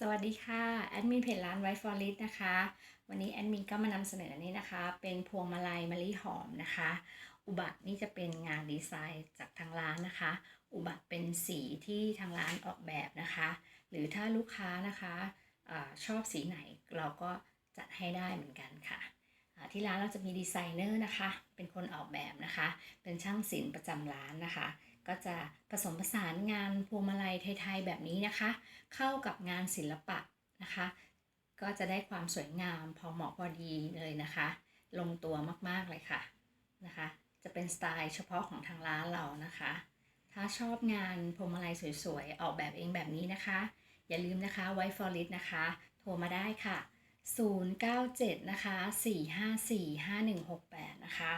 สวัสดีค่ะ แอดมินเพจร้านไวฟอริสนะคะ วันนี้แอดมินก็มานำเสนออันนี้นะคะ เป็นพวงมาลัยมะลิหอมนะคะ อุบัตินี่จะเป็นงานดีไซน์จากทางร้านนะคะ อุบัติเป็นสีที่ทางร้านออกแบบนะคะ หรือถ้าลูกค้านะคะอาชอบสีไหนเราก็จัดให้ได้เหมือนกันค่ะ ที่ร้านเราจะมีดีไซเนอร์นะคะ เป็นคนออกแบบนะคะ เป็นช่างศิลป์ประจำร้านนะคะ ก็จะผสมผสานงานพวงมาลัยไทยๆแบบนี้นะคะ เข้ากับงานศิลปะนะคะ ก็จะได้ความสวยงามพอเหมาะพอดีเลยนะคะ ลงตัวมากๆเลยค่ะนะคะ จะเป็นสไตล์เฉพาะของทางร้านเรานะคะ ถ้าชอบงานพวงมาลัยสวยๆ ออกแบบเองแบบนี้นะคะ อย่าลืมนะคะไวฟอริสนะคะ โทรมาได้ค่ะ 097 นะคะ 454 5168 นะคะ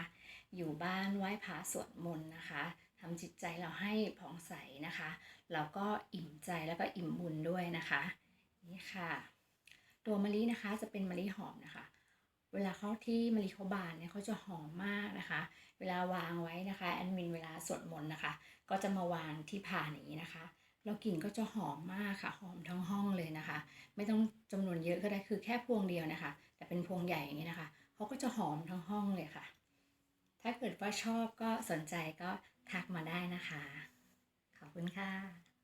อยู่บ้านไหว้พระสวดมนต์นะคะ ทำจิตใจเราให้ผ่องใสนะคะแล้วก็อิ่มใจแล้วก็อิ่มบุญด้วยนะคะ นี่ค่ะ ตัวมะลินะคะจะเป็นมะลิหอมนะคะ เวลาเขาที่มะลิเขาบานเนี่ยเขาจะหอมมากนะคะ เวลาวางไว้นะคะแอดมินเวลาสวดมนต์นะคะ ก็จะมาวางที่ผ่านอย่างนี้นะคะแล้วกลิ่นก็จะหอมมากค่ะ หอมทั้งห้องเลยนะคะ ไม่ต้องจำนวนเยอะก็ได้คือแค่พวงเดียวนะคะ แต่เป็นพวงใหญ่อย่างนี้นะคะเขาก็จะหอมทั้งห้องเลยค่ะ ถ้าเกิดว่าชอบก็สนใจก็ ทักมาได้นะคะ ขอบคุณค่ะ